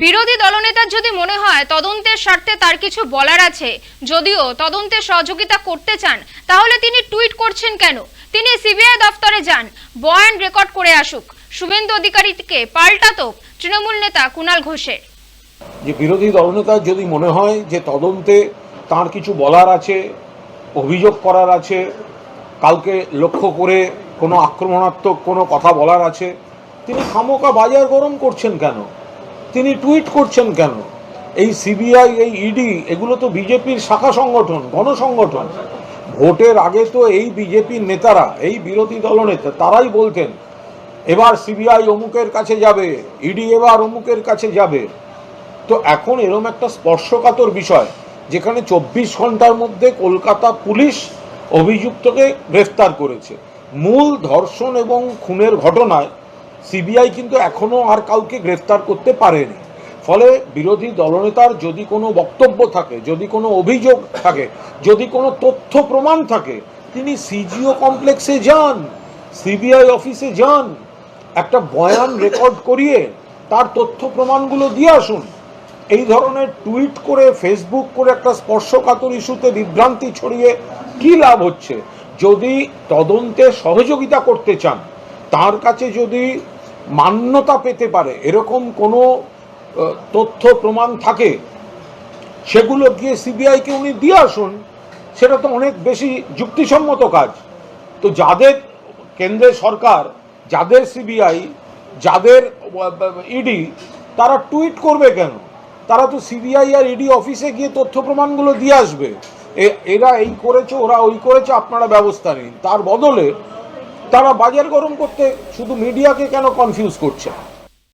বিরোধী দলনেতার যদি মনে হয় তদন্তের স্বার্থে তার কিছু বলার আছে, যদিও তদন্তে সহযোগিতা করতে চান, তাহলে তিনি টুইট করছেন কেন? তিনি সিবিআই দফতরে যান, বয়ান রেকর্ড করে আসুক। শুভেন্দু অধিকারীকে পাল্টাতো তৃণমূল নেতা কুণাল ঘোষের। যে বিরোধী দলনেতার যদি মনে হয় যে তদন্তে তার কিছু বলার আছে, অভিযোগ করার আছে, কাউকে লক্ষ্য করে কোনো আক্রমণাত্মক কোনো কথা বলার আছে, তিনি খামোকা বাজার গরম করছেন কেন? তিনি টুইট করছেন কেন? এই সিবিআই, এই ইডি এগুলো তো বিজেপির শাখা সংগঠন, গণসংগঠন। ভোটের আগে তো এই বিজেপির নেতারা, এই বিরোধী দলনেতা, তারাই বলতেন, এবার সিবিআই অমুকের কাছে যাবে ইডি এবার অমুকের কাছে যাবে। তো এখন এরম একটা স্পর্শকাতর বিষয়, যেখানে চব্বিশ ঘণ্টার মধ্যে কলকাতা পুলিশ অভিযুক্তকে গ্রেফতার করেছে। মূল ধর্ষণ এবং খুনের ঘটনায় সিবিআই কিন্তু এখনও আর কাউকে গ্রেফতার করতে পারেনি। ফলে বিরোধী দলনেতার যদি কোনো বক্তব্য থাকে, যদি কোনো অভিযোগ থাকে, যদি কোনো তথ্য প্রমাণ থাকে, তিনি সিজিও কমপ্লেক্সে যান, সিবিআই অফিসে যান, একটা বয়ান রেকর্ড করিয়ে তার তথ্য প্রমাণগুলো দিয়ে আসুন। এই ধরনের টুইট করে, ফেসবুক করে একটা স্পর্শকাতর ইস্যুতে বিভ্রান্তি ছড়িয়ে কি লাভ হচ্ছে? যদি তদন্তে সহযোগিতা করতে চান, তার কাছে যদি মান্যতা পেতে পারে, এরকম কোনো তথ্য, প্রমাণ থাকে, সেগুলো গিয়ে সিবিআইকে উনি দিয়ে আসুন, সেটা তো অনেক বেশি যুক্তিসম্মত কাজ। তো যাদের কেন্দ্রের সরকার, যাদের সিবিআই যাদের ইডি তারা টুইট করবে কেন? তারা তো সিবিআই আর ইডি অফিসে গিয়ে তথ্য প্রমাণগুলো দিয়ে আসবে। এরা এই করেছে, ওরা ওই করেছে, আপনারা ব্যবস্থা নিন। তার বদলে তারা বাজার গরম করতে শুধু মিডিয়াকে কেন কনফিউজ করছে?